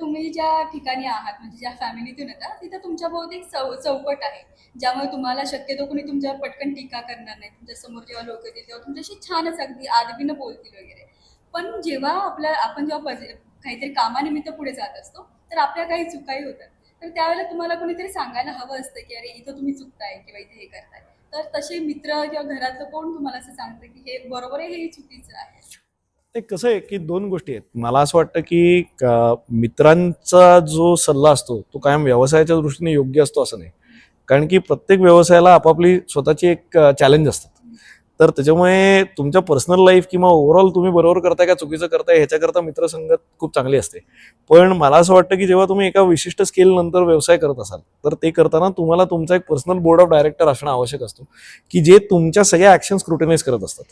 तुम्ही ज्या ठिकाणी आहात म्हणजे ज्या फॅमिलीतून येतात तिथं तुमच्या बहुतेक एक चौ चौकट आहे. ज्यामुळे तुम्हाला शक्यतो कोणी तुमच्यावर पटकन टीका करणार नाही. तुमच्यासमोर जेव्हा लोक येतील तेव्हा तुमच्याशी छानच अगदी आदबीनं बोलतील वगैरे. पण जेव्हा आपल्या आपण जेव्हा काहीतरी कामानिमित्त पुढे जात असतो तर आपल्या काही चुकाही होतात. तर त्यावेळेला तुम्हाला कोणीतरी सांगायला हवं असतं की अरे इथं तुम्ही चुकताय किंवा इथे हे करताय. तर तसे मित्र किंवा घरातलं कोण तुम्हाला असं सांगतं की हे बरोबर आहे हे चुकीचं आहे. ते कसं आहे की दोन गोष्टी आहेत. मला असं वाटतं की मित्रांचा जो सल्ला असतो तो कायम व्यवसायाच्या दृष्टीने योग्य असतो असं नाही. कारण की प्रत्येक व्यवसायाला आपापली स्वतःची एक चॅलेंज असतात. तर त्याच्यामुळे तुमच्या पर्सनल लाईफ किंवा ओव्हरऑल तुम्ही बरोबर करताय का चुकीचं करताय ह्याच्याकरता मित्रसंगत खूप चांगली असते. पण मला असं वाटतं की जेव्हा तुम्ही एका विशिष्ट स्केल नंतर व्यवसाय करत असाल तर ते करताना तुम्हाला तुमचा एक पर्सनल बोर्ड ऑफ डायरेक्टर असणं आवश्यक असतो की जे तुमच्या सगळ्या ॲक्शन स्क्रुटिनाइज करत असतात.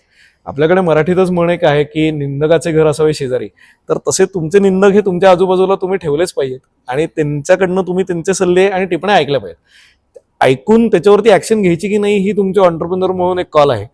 आपल्याकडे मराठीतच म्हण एक आहे की निंदकाचे घर असावे शेजारी. तर तसे तुमचे निंदक हे तुमच्या आजूबाजूला तुम्ही ठेवलेच पाहिजेत. आणि त्यांच्याकडनं तुम्ही त्यांचे सल्ले आणि टिपण्या ऐकल्या पाहिजेत. ऐकून त्याच्यावरती ऍक्शन घ्यायची की नाही ही तुमच्या ऑन्टरप्रिनर म्हणून एक कॉल आहे.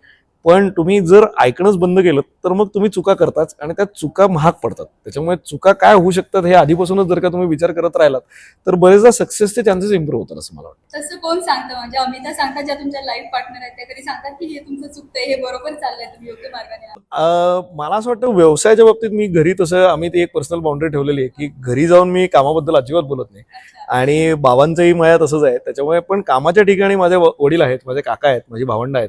पण तुम्ही जर ऐकणंच बंद केलं तर मग तुम्ही चुका करताच आणि त्या चुका महाग पडतात. त्याच्यामुळे चुका काय होऊ शकतात हे आधीपासूनच जर का तुम्ही विचार करत राहिलात तर बरेचदा सक्सेसचे चान्सेस इम्प्रूव्ह होतात असं मला वाटतं. तसं कोण सांगतं? म्हणजे अमिता सांगतात ज्या तुमच्या लाईफ पार्टनर आहेत त्या कधी सांगतात की हे तुमचं चुकतंय हे बरोबर चाललंय तुम्ही योग्य मार्गाने मला असं वाटतं व्यवसायाच्या बाबतीत मी घरी तसं आम्ही ती एक पर्सनल बाउंड्री ठेवलेली आहे की घरी जाऊन मी कामाबद्दल अजिबात बोलत नाही. आणि बाबांचंही माया तसंच आहे. त्याच्यामुळे पण कामाच्या ठिकाणी माझे वडील आहेत माझे काका आहेत माझी भावंड आहेत.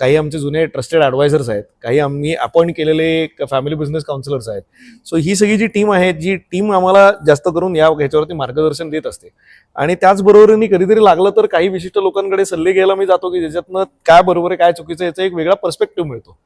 काही आमचे जुने ट्रस्टेड ॲडवायझर्स आहेत. काही आम्ही अपॉइंट केलेले फॅमिली बिझनेस काउन्सिलर्स आहेत. सो ही सगळी जी टीम आहे जी टीम आम्हाला जास्त करून या ह्याच्यावरती मार्गदर्शन देत असते. आणि त्याचबरोबरीने कधीतरी लागलं तर काही विशिष्ट लोकांकडे सल्ले घ्यायला मी जातो की ज्याच्यातनं काय बरोबर आहे काय चुकीचं आहे याचा एक वेगळा पर्स्पेक्टिव्ह मिळतो.